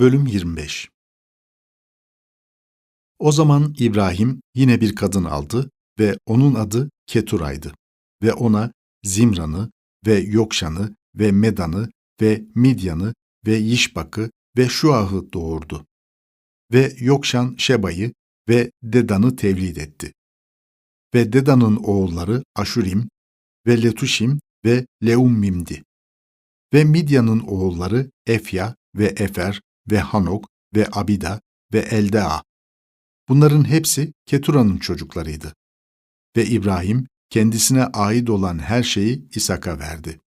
Bölüm 25 O zaman İbrahim yine bir kadın aldı ve onun adı Ketura'ydı. Ve ona Zimran'ı ve Yokşan'ı ve Medan'ı ve Midyan'ı ve Yişbak'ı ve Şuah'ı doğurdu. Ve Yokşan Şeba'yı ve Dedan'ı tevlid etti. Ve Dedan'ın oğulları Aşurim ve Letuşim ve Leummim'di. Ve Midyan'ın oğulları Efya ve Efer ve Hanok ve Abida ve Eldaa. Bunların hepsi Ketura'nın çocuklarıydı. Ve İbrahim kendisine ait olan her şeyi İshak'a verdi.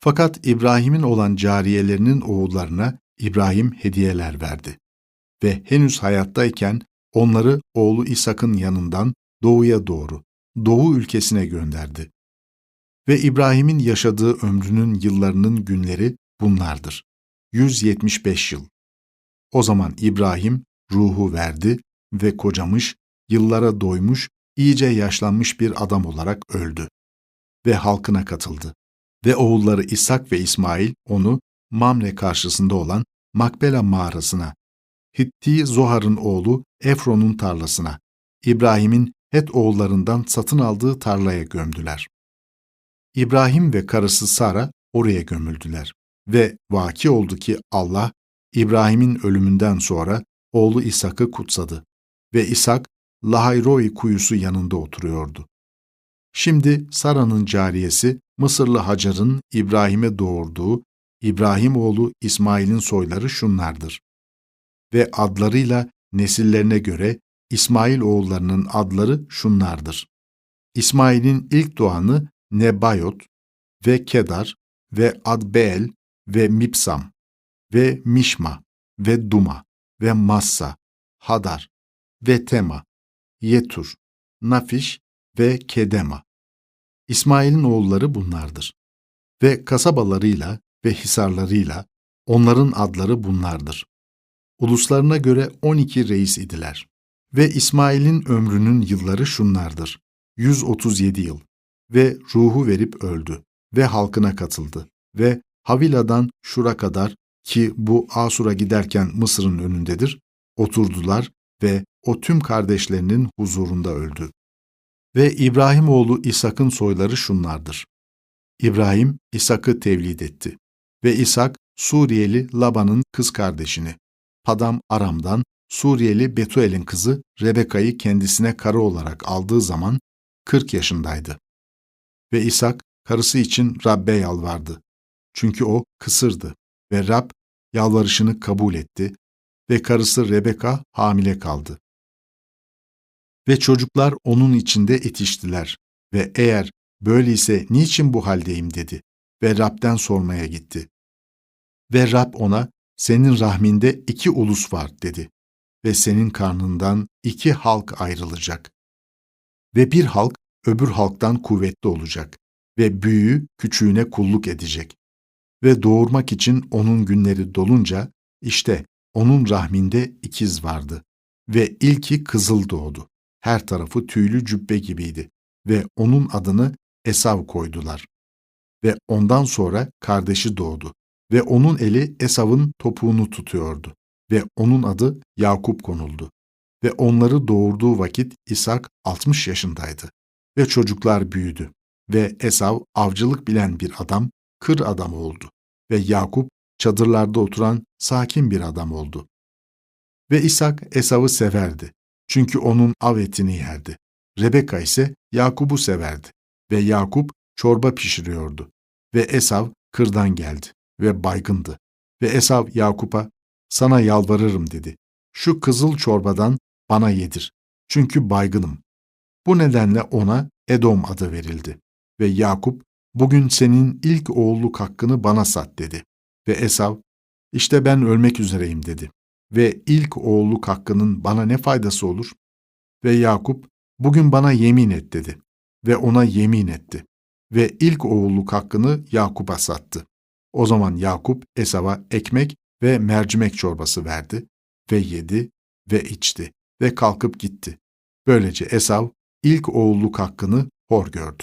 Fakat İbrahim'in olan cariyelerinin oğullarına İbrahim hediyeler verdi. Ve henüz hayattayken onları oğlu İshak'ın yanından doğuya doğru, doğu ülkesine gönderdi. Ve İbrahim'in yaşadığı ömrünün yıllarının günleri bunlardır. 175 yıl. O zaman İbrahim ruhu verdi ve kocamış, yıllara doymuş, iyice yaşlanmış bir adam olarak öldü. Ve halkına katıldı. Ve oğulları İshak ve İsmail onu Mamre karşısında olan Makbela mağarasına, Hitti Zohar'ın oğlu Efron'un tarlasına, İbrahim'in Het oğullarından satın aldığı tarlaya gömdüler. İbrahim ve karısı Sara oraya gömüldüler. Ve vaki oldu ki Allah, İbrahim'in ölümünden sonra oğlu İshak'ı kutsadı. Ve İshak, Lahayroi kuyusu yanında oturuyordu. Şimdi Sara'nın cariyesi Mısırlı Hacar'ın İbrahim'e doğurduğu İbrahim oğlu İsmail'in soyları şunlardır. Ve adlarıyla nesillerine göre İsmail oğullarının adları şunlardır. İsmail'in ilk doğanı Nebayot ve Kedar ve Adbeel ve Mipsam ve Mişma ve Duma ve Massa, Hadar ve Tema, Yetur, Nafiş ve Kedema. İsmail'in oğulları bunlardır. Ve kasabalarıyla ve hisarlarıyla onların adları bunlardır. Uluslarına göre 12 reis idiler. Ve İsmail'in ömrünün yılları şunlardır. 137 yıl. Ve ruhu verip öldü. Ve halkına katıldı. Ve Havila'dan Şur'a kadar ki bu Asur'a giderken Mısır'ın önündedir, oturdular ve o tüm kardeşlerinin huzurunda öldü. Ve İbrahim oğlu İshak'ın soyları şunlardır. İbrahim İshak'ı tevlid etti. Ve İshak Suriyeli Laban'ın kız kardeşini, Padam Aram'dan Suriyeli Betuel'in kızı Rebeka'yı kendisine karı olarak aldığı zaman 40 yaşındaydı. Ve İshak karısı için Rab'be yalvardı. Çünkü o kısırdı ve Rab yalvarışını kabul etti ve karısı Rebeka hamile kaldı. Ve çocuklar onun içinde itiştiler ve eğer böyleyse niçin bu haldeyim dedi ve Rab'den sormaya gitti. Ve Rab ona senin rahminde iki ulus var dedi ve senin karnından iki halk ayrılacak. Ve bir halk öbür halktan kuvvetli olacak ve büyüğü küçüğüne kulluk edecek. Ve doğurmak için onun günleri dolunca işte onun rahminde ikiz vardı ve ilki kızıl doğdu. Her tarafı tüylü cübbe gibiydi ve onun adını Esav koydular. Ve ondan sonra kardeşi doğdu ve onun eli Esav'ın topuğunu tutuyordu ve onun adı Yakup konuldu. Ve onları doğurduğu vakit İshak 60 yaşındaydı ve çocuklar büyüdü ve Esav avcılık bilen bir adam, kır adam oldu ve Yakup çadırlarda oturan sakin bir adam oldu. Ve İshak Esav'ı severdi çünkü onun av etini yerdi. Rebeka ise Yakup'u severdi ve Yakup çorba pişiriyordu ve Esav kırdan geldi ve baygındı. Ve Esav Yakup'a sana yalvarırım dedi. Şu kızıl çorbadan bana yedir. Çünkü baygınım. Bu nedenle ona Edom adı verildi. Ve Yakup, bugün senin ilk oğulluk hakkını bana sat dedi. Ve Esav, işte ben ölmek üzereyim dedi. Ve ilk oğulluk hakkının bana ne faydası olur? Ve Yakup, bugün bana yemin et dedi. Ve ona yemin etti. Ve ilk oğulluk hakkını Yakup'a sattı. O zaman Yakup Esav'a ekmek ve mercimek çorbası verdi ve yedi ve içti ve kalkıp gitti. Böylece Esav ilk oğulluk hakkını hor gördü.